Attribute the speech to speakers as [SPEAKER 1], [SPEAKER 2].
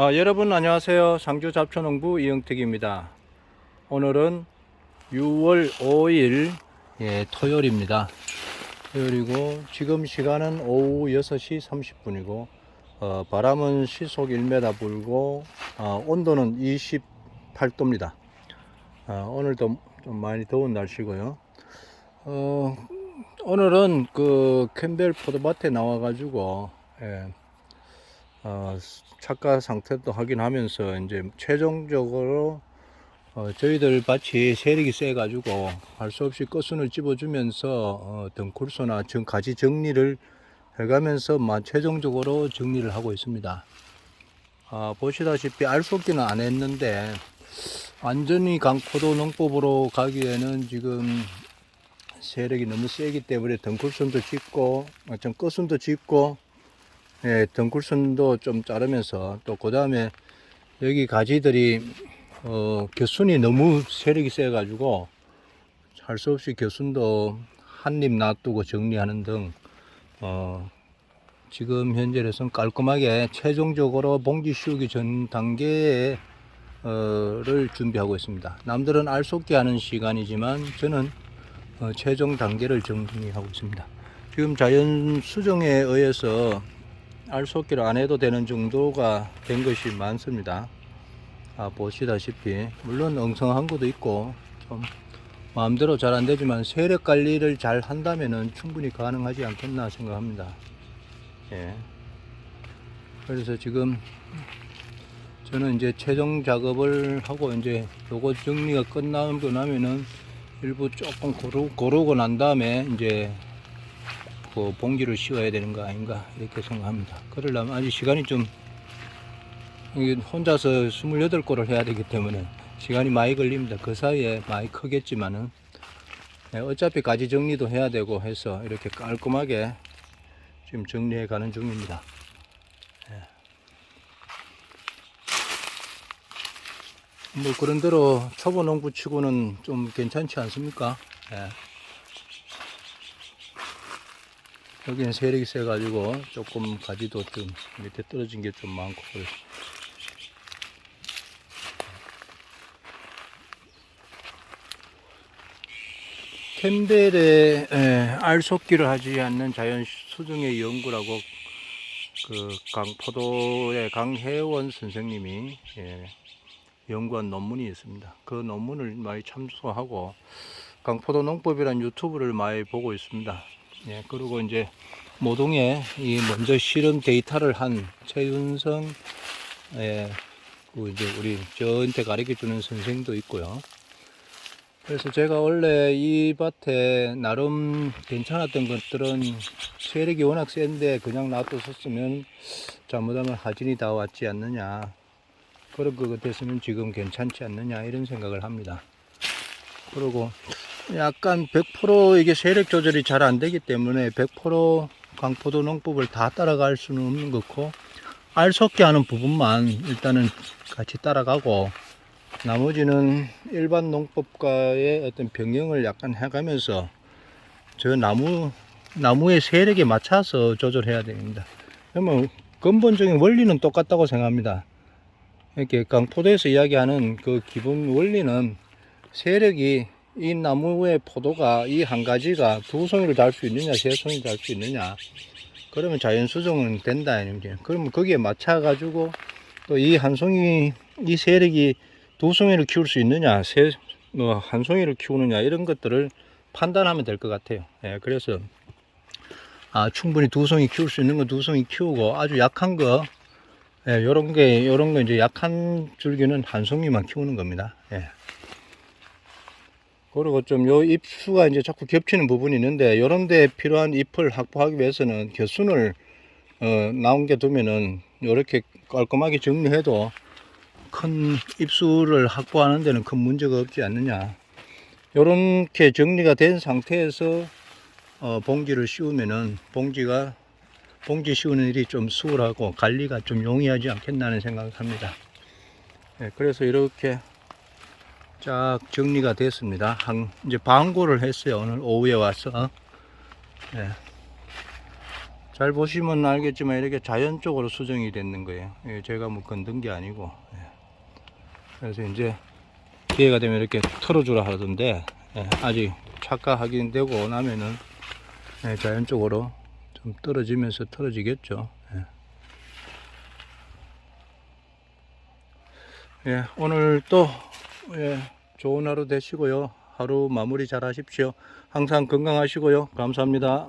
[SPEAKER 1] 아, 여러분 안녕하세요. 상주 잡초농부 이영택입니다. 오늘은 6월 5일 예, 토요일입니다. 토요일이고 지금 시간은 오후 6시 30분이고 어, 바람은 시속 1m 불고 어, 온도는 28도입니다. 어, 오늘도 좀 많이 더운 날씨고요. 어, 오늘은 그 캠벨 포도밭에 나와가지고 예, 어, 착가 상태도 확인하면서 이제 최종적으로 어, 저희들 밭이 세력이 세 가지고 할 수 없이 끝순을 집어주면서 어, 등쿨소나 정, 가지 정리를 해가면서 마, 최종적으로 정리를 하고 있습니다. 아, 보시다시피 알 속기는 안 했는데 완전히 강포도 농법으로 가기에는 지금 세력이 너무 세기 때문에 등쿨선도 짓고 어, 좀 끝순도 짓고 예, 덩굴선도 좀 자르면서 또 그 다음에 여기 가지들이 어, 겨순이 너무 세력이 세 가지고 할 수 없이 겨순도 한 입 놔두고 정리하는 등 어, 지금 현재로서는 깔끔하게 최종적으로 봉지 씌우기 전 단계에 어를 준비하고 있습니다. 남들은 알속기 하는 시간이지만 저는 어, 최종 단계를 정리하고 있습니다. 지금 자연 수정에 의해서 알속기를 안 해도 되는 정도가 된 것이 많습니다. 아, 보시다시피 물론 엉성한 것도 있고 좀 마음대로 잘 안 되지만 세력 관리를 잘 한다면은 충분히 가능하지 않겠나 생각합니다. 예. 그래서 지금 저는 이제 최종 작업을 하고 이제 요거 정리가 끝나고 나면은 일부 조금 고르, 고르고 난 다음에 이제 그 봉지를 씌워야 되는 거 아닌가 이렇게 생각합니다. 그러려면 아직 시간이 좀 혼자서 28골을 해야 되기 때문에 시간이 많이 걸립니다. 그 사이에 많이 크겠지만은 네, 어차피 가지 정리도 해야 되고 해서 이렇게 깔끔하게 지금 정리해 가는 중입니다. 예. 뭐 그런대로 초보 농부 치고는 좀 괜찮지 않습니까? 예. 여기는 세력이 세가지고 조금 가지도 좀 밑에 떨어진 게 좀 많고 그래서 캠벨에 에, 알속기를 하지 않는 자연 수중의 연구라고 그 강포도의 강혜원 선생님이 예, 연구한 논문이 있습니다. 그 논문을 많이 참조하고 강포도 농법이라는 유튜브를 많이 보고 있습니다. 예, 그리고 이제 모동에 이 먼저 실험 데이터를 한 최윤성 예, 그 이제 우리 저한테 가르쳐 주는 선생도 있고요. 그래서 제가 원래 이 밭에 나름 괜찮았던 것들은 세력이 워낙 센데 그냥 놔뒀었으면 잘못하면 하진이 다 왔지 않느냐. 그런 것 같았으면 지금 괜찮지 않느냐 이런 생각을 합니다. 그리고 약간 100% 이게 세력 조절이 잘 안 되기 때문에 100% 강포도 농법을 다 따라갈 수는 없는 거고 알속기 하는 부분만 일단은 같이 따라가고 나머지는 일반 농법과의 어떤 병행을 약간 해가면서 저 나무 나무의 세력에 맞춰서 조절해야 됩니다. 그러면 근본적인 원리는 똑같다고 생각합니다. 이렇게 강포도에서 이야기하는 그 기본 원리는 세력이 이 나무의 포도가 이 한 가지가 두 송이를 달 수 있느냐, 세 송이를 달 수 있느냐. 그러면 자연 수정은 된다. 이제. 그러면 거기에 맞춰 가지고 또 이 한 송이, 이 세력이 두 송이를 키울 수 있느냐, 세, 뭐, 한 송이를 키우느냐, 이런 것들을 판단하면 될 것 같아요. 예, 그래서, 아, 충분히 두 송이 키울 수 있는 거 두 송이 키우고 아주 약한 거, 예, 요런 게, 요런 거 이제 약한 줄기는 한 송이만 키우는 겁니다. 예. 그리고 좀 요 잎수가 이제 자꾸 겹치는 부분이 있는데 요런 데 필요한 잎을 확보하기 위해서는 겨순을 어, 나온 게 두면은 요렇게 깔끔하게 정리해도 큰 잎수를 확보하는 데는 큰 문제가 없지 않느냐. 요렇게 정리가 된 상태에서 어, 봉지를 씌우면은 봉지가 봉지 씌우는 일이 좀 수월하고 관리가 좀 용이하지 않겠나는 생각을 합니다. 네, 그래서 이렇게 쫙 정리가 됐습니다. 한, 이제 방고를 했어요. 오늘 오후에 와서. 예. 잘 보시면 알겠지만 이렇게 자연적으로 수정이 됐는 거예요. 예, 제가 뭐 건든 게 아니고. 예. 그래서 이제 기회가 되면 이렇게 털어주라 하던데 예, 아직 착화 확인되고 나면은 예, 자연적으로 좀 떨어지면서 털어지겠죠. 예. 예, 오늘 또 예, 좋은 하루 되시고요. 하루 마무리 잘 하십시오. 항상 건강하시고요. 감사합니다.